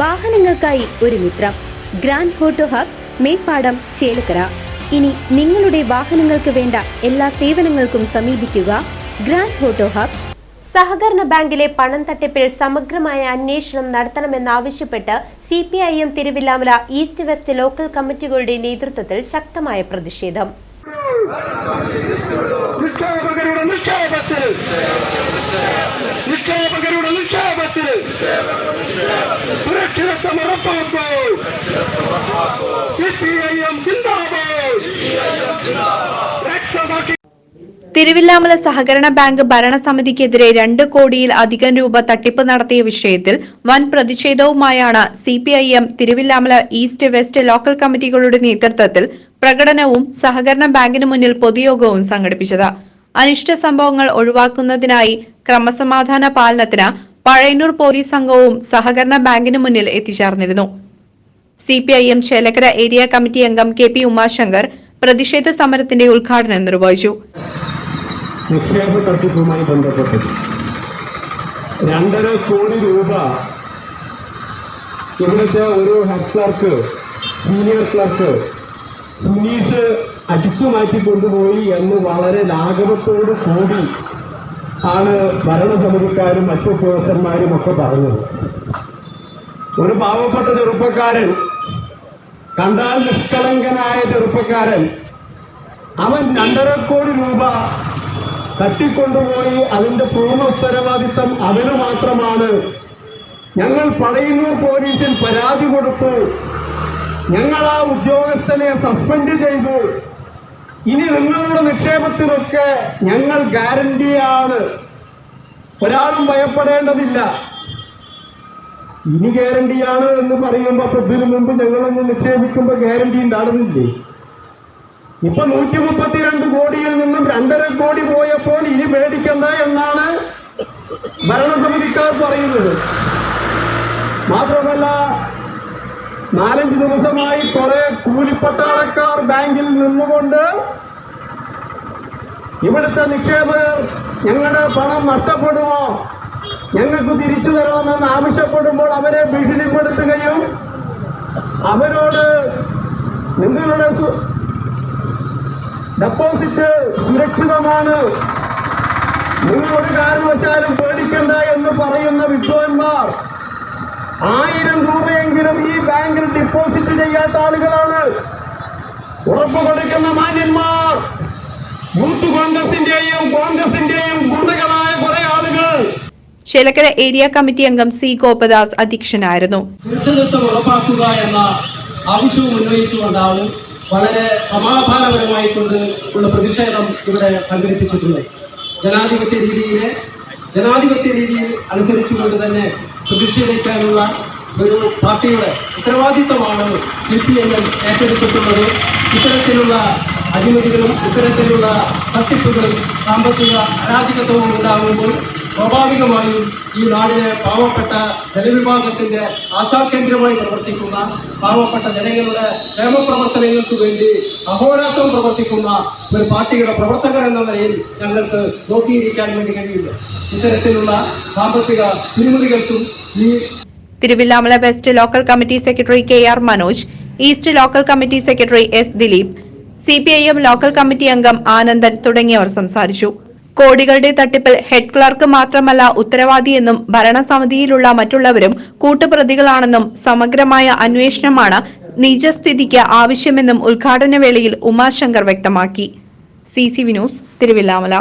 വാഹനങ്ങൾക്കായി ഒരു മിത്രം. Grand photo hub Meppadam Chelakkara. ഇനി നിങ്ങളുടെ വാഹനങ്ങൾക്ക് വേണ്ട എല്ലാ സേവനങ്ങൾക്കും സമീപിക്കുക ഗ്രാൻഡ് ഫോട്ടോ ഹബ്. സഹകരണ ബാങ്കിലെ പണം തട്ടിപ്പിൽ സമഗ്രമായ അന്വേഷണം നടത്തണമെന്നാവശ്യപ്പെട്ട് C P I M Thiruvilwamala east west local കമ്മിറ്റികളുടെ നേതൃത്വത്തിൽ ശക്തമായ പ്രതിഷേധം. ഉറപ്പാക്കൂ തിരുവില്ലാമല സഹകരണ ബാങ്ക് ഭരണസമിതിക്കെതിരെ രണ്ട് കോടിയിൽ അധികം രൂപ തട്ടിപ്പ് നടത്തിയ വിഷയത്തിൽ വൻ പ്രതിഷേധവുമായാണ് C P I M Thiruvilwamala east west local കമ്മിറ്റികളുടെ നേതൃത്വത്തിൽ പ്രകടനവും സഹകരണ ബാങ്കിന് മുന്നിൽ പൊതുയോഗവും സംഘടിപ്പിച്ചത്. അനിഷ്ട സംഭവങ്ങൾ ഒഴിവാക്കുന്നതിനായി ക്രമസമാധാന പാലനത്തിന് പഴയന്നൂർ പോലീസ് സംഘവും സഹകരണ ബാങ്കിന് മുന്നിൽ എത്തിച്ചേർന്നിരുന്നു. C P I M Chelakkara area committee അംഗം കെ പി ഉമാശങ്കർ പ്രതിഷേധ സമരത്തിന്റെ ഉദ്ഘാടനം നിർവഹിച്ചു. നിക്ഷേപ തട്ടിപ്പുമായി ബന്ധപ്പെട്ടത് രണ്ടര കോടി രൂപ ഇവിടുത്തെ ഒരു head clerk senior clerk Suneesh അടിച്ചു മാറ്റി കൊണ്ടുപോയി എന്ന് വളരെ ലാഘവത്തോടു കൂടി ആണ് ഭരണസമിതിക്കാരും മറ്റു ഉദ്യോഗസ്ഥന്മാരും ഒക്കെ പറഞ്ഞത്. ഒരു പാവപ്പെട്ട ചെറുപ്പക്കാരൻ കണ്ടാൽ നിഷ്കളങ്കനായ ചെറുപ്പക്കാരൻ അവൻ രണ്ടര കോടി രൂപ തട്ടിക്കൊണ്ടുപോയി അതിന്റെ പൂർണ ഉത്തരവാദിത്തം അവന് മാത്രമാണ്. ഞങ്ങൾ പടയന്നൂർ പോലീസിൽ പരാതി കൊടുത്തു. ഞങ്ങൾ ആ ഉദ്യോഗസ്ഥനെ സസ്പെൻഡ് ചെയ്തു. ഇനി നിങ്ങളുടെ നിക്ഷേപത്തിനൊക്കെ ഞങ്ങൾ ഗ്യാരണ്ടിയാണ് ഒരാളും ഭയപ്പെടേണ്ടതില്ല. ഇനി ഗ്യാരണ്ടിയാണ് എന്ന് പറയുമ്പോൾ അപ്പൊ ഇതിനു മുമ്പ് ഞങ്ങളൊന്ന് നിക്ഷേപിക്കുമ്പോൾ ഗ്യാരണ്ടി ഉണ്ടാകുന്നില്ലേ ഇപ്പൊ നൂറ്റി മുപ്പത്തിരണ്ട് കോടിയിൽ നിന്നും രണ്ടര കോടി പോയപ്പോൾ ഇനി പേടിക്കണ്ട എന്നാണ് ഭരണസമിതിക്കാർ പറയുന്നത്. മാത്രമല്ല നാലഞ്ച് ദിവസമായി കുറെ കൂലിപ്പട്ടാളക്കാർ ബാങ്കിൽ നിന്നുകൊണ്ട് ഇവിടുത്തെ നിക്ഷേപകർ ഞങ്ങളുടെ പണം നഷ്ടപ്പെടുമോ? ഞങ്ങൾക്ക് തിരിച്ചു തരണമെന്ന് ആവശ്യപ്പെടുമ്പോൾ അവരെ ഭീഷണിപ്പെടുത്തുകയും അവരോട് നിങ്ങളുടെ ഡെപ്പോസിറ്റ് സുരക്ഷിതമാണ്. നിങ്ങൾ ഒരു കാരണവശാലും പേടിക്കണ്ട എന്ന് പറയുന്ന വിദ്വാൻമാർ ആയിരം രൂപയെങ്കിലും ഈ ബാങ്കിൽ ഡിപ്പോസിറ്റ് ചെയ്യാത്ത ആളുകളാണ്. ഉറപ്പ് കൊടുക്കുന്ന മാന്യന്മാർ യൂത്ത് കോൺഗ്രസിന്റെയും കോൺഗ്രസിന്റെയും ഗുണ്ടകളായ കുറെ ആളുകൾ. ചേലക്കര ഏരിയ കമ്മിറ്റി അംഗം സി ഗോപദാസ് അധ്യക്ഷനായിരുന്നു. സുരക്ഷിതത്വം ഉറപ്പാക്കുക എന്ന ആവശ്യവും ഉന്നയിച്ചുകൊണ്ടാണ് വളരെ സമാധാനപരമായി കൊണ്ട് ഉള്ള പ്രതിഷേധം ഇവിടെ സംഘടിപ്പിച്ചിട്ടുള്ളത്. ജനാധിപത്യ രീതിയിലെ ജനാധിപത്യ രീതിയിൽ അനുസരിച്ചുകൊണ്ട് തന്നെ പ്രതിഷേധിക്കാനുള്ള ഒരു പാർട്ടിയുടെ ഉത്തരവാദിത്തമാണ് സി പി എം എം ഏറ്റെടുത്തിട്ടുള്ളത് ഇത്തരത്തിലുള്ള അഴിമതികളും ഇത്തരത്തിലുള്ള തട്ടിപ്പുകളും സാമ്പത്തിക അരാജകത്വവും ഉണ്ടാകുമ്പോൾ സ്വാഭാവികമായും ഈ നാടിലെ പാവപ്പെട്ട ജനവിഭാഗത്തിന്റെ ആശാകേന്ദ്രമായി പ്രവർത്തിക്കുന്ന പാവപ്പെട്ട ജനങ്ങളുടെ ക്ഷേമപ്രവർത്തനങ്ങൾക്ക് വേണ്ടി അഹോരാത്രം പ്രവർത്തിക്കുന്ന ഒരു പാർട്ടിയുടെ പ്രവർത്തകർ എന്ന നിലയിൽ ഞങ്ങൾക്ക് നോക്കിയിരിക്കാൻ വേണ്ടി കഴിയില്ല. ഇത്തരത്തിലുള്ള സാമ്പത്തിക തിരിമറികൾക്കും ഈ Thiruvilwamala west local committee secretary K R Manoj east local committee secretary S Dileep C P I M local committee അംഗം ആനന്ദൻ തുടങ്ങിയവർ സംസാരിച്ചു. കോടികളുടെ തട്ടിപ്പിൽ ഹെഡ് ക്ലർക്ക് മാത്രമല്ല ഉത്തരവാദിയെന്നും ഭരണസമിതിയിലുള്ള മറ്റുള്ളവരും കൂട്ടുപ്രതികളാണെന്നും സമഗ്രമായ അന്വേഷണമാണ് നിജസ്ഥിതിക്ക് ആവശ്യമെന്നും ഉദ്ഘാടന വേളയിൽ ഉമാശങ്കർ വ്യക്തമാക്കി. C C Vinos Thiruvilwamala.